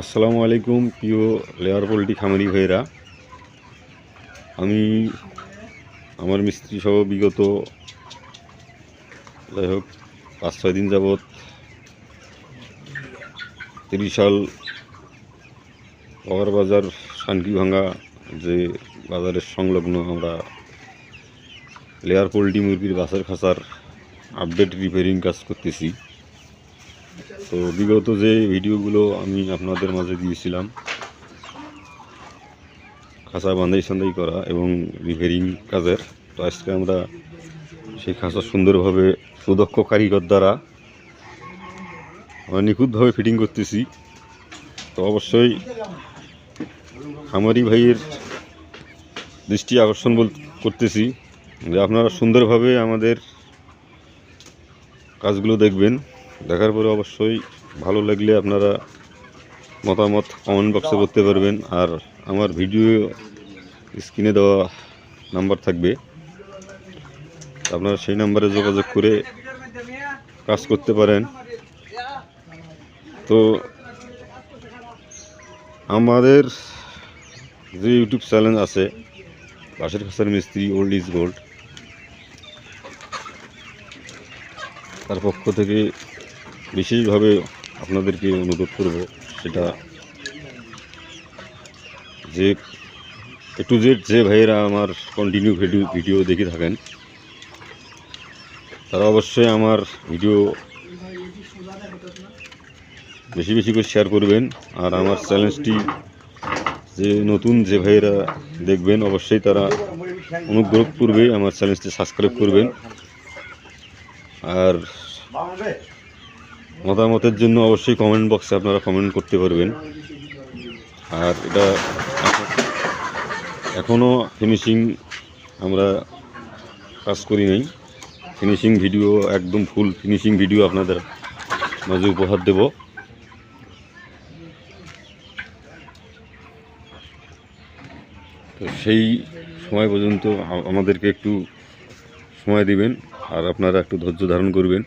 আসসালামু আলাইকুম, প্রিয় লেয়ার পোলট্রি খামারি ভাইয়েরা। আমি, আমার মিস্ত্রি সহ বিগত, যাই হোক, পাঁচ ছয় দিন যাবৎ ত্রিশাল পাওয়ার বাজার শান্তি ভাঙ্গা যে বাজারের সংলগ্ন আমরা লেয়ার পোলট্রি মুরগির বাসের খাঁচার আপডেট রিপেয়ারিং কাজ করতেছি। তো বিগত যে ভিডিওগুলো আমি আপনাদের মাঝে দিয়েছিলাম, খাঁচা বান্ধাই সান্দাই করা এবং রিপেয়ারিং কাজের, তো আজকে আমরা সেই খাঁচা সুন্দরভাবে সুদক্ষ কারিগর দ্বারা আমরা নিখুঁতভাবে ফিটিং করতেছি। তো অবশ্যই খামারি ভাইয়ের দৃষ্টি আকর্ষণ বল করতেছি যে আপনারা সুন্দরভাবে আমাদের কাজগুলো দেখবেন। দেখার পরে অবশ্যই ভালো লাগলে আপনারা মতামত কমেন্ট বক্সে করতে পারবেন। আর আমার ভিডিও স্ক্রিনে দেওয়া নাম্বার থাকবে। আপনারা সেই নাম্বারে যোগাযোগ করে কাজ করতে পারেন। তো আমাদের যে ইউটিউব চ্যানেল আছে বাসের খাসার মিস্ত্রি ওল্ড ইজ গোল্ড তার পক্ষ থেকে বিশেষভাবে আপনাদেরকে অনুরোধ করব সেটা যে এ টু জেড যে ভাইয়েরা আমার কন্টিনিউ ভিডিও ভিডিও দেখে থাকেন, তারা অবশ্যই আমার ভিডিও বেশি বেশি করে শেয়ার করবেন আর আমার চ্যালেঞ্জটি যে নতুন যে ভাইয়েরা দেখবেন অবশ্যই তারা অনুগ্রহ করবে আমার চ্যানেলটি সাবস্ক্রাইব করবেন। আর মতামতের জন্য অবশ্যই কমেন্ট বক্সে আপনারা কমেন্ট করতে পারবেন। আর এটা এখনও ফিনিশিং আমরা কাজ করি নাই। ফিনিশিং ভিডিও একদম ফুল ফিনিশিং ভিডিও আপনাদের মাঝে উপহার দেব। তো সেই সময় পর্যন্ত আমাদেরকে একটু সময় দিবেন, আর আপনারা একটু ধৈর্য ধারণ করবেন।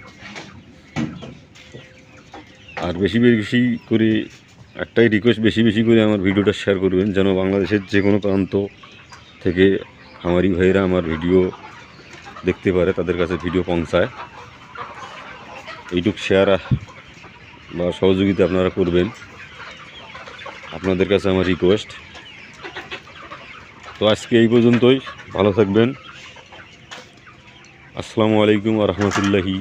আর বেশি বেশি করে একটাই রিকোয়েস্ট বেশি বেশি করে আমার ভিডিওটা শেয়ার করবেন, যেন বাংলাদেশের যে কোনো প্রান্ত থেকে আমারই ভাইয়েরা আমার ভিডিও দেখতে পারে, তাদের কাছে ভিডিও পৌঁছায়। এইটুক শেয়ার বা সহযোগিতা আপনারা করবেন। আপনাদের কাছে আমার রিকোয়েস্ট তো আজকে এই পর্যন্তই, ভালো থাকবেন। আসসালামু আলাইকুম রহমতুল্লাহি।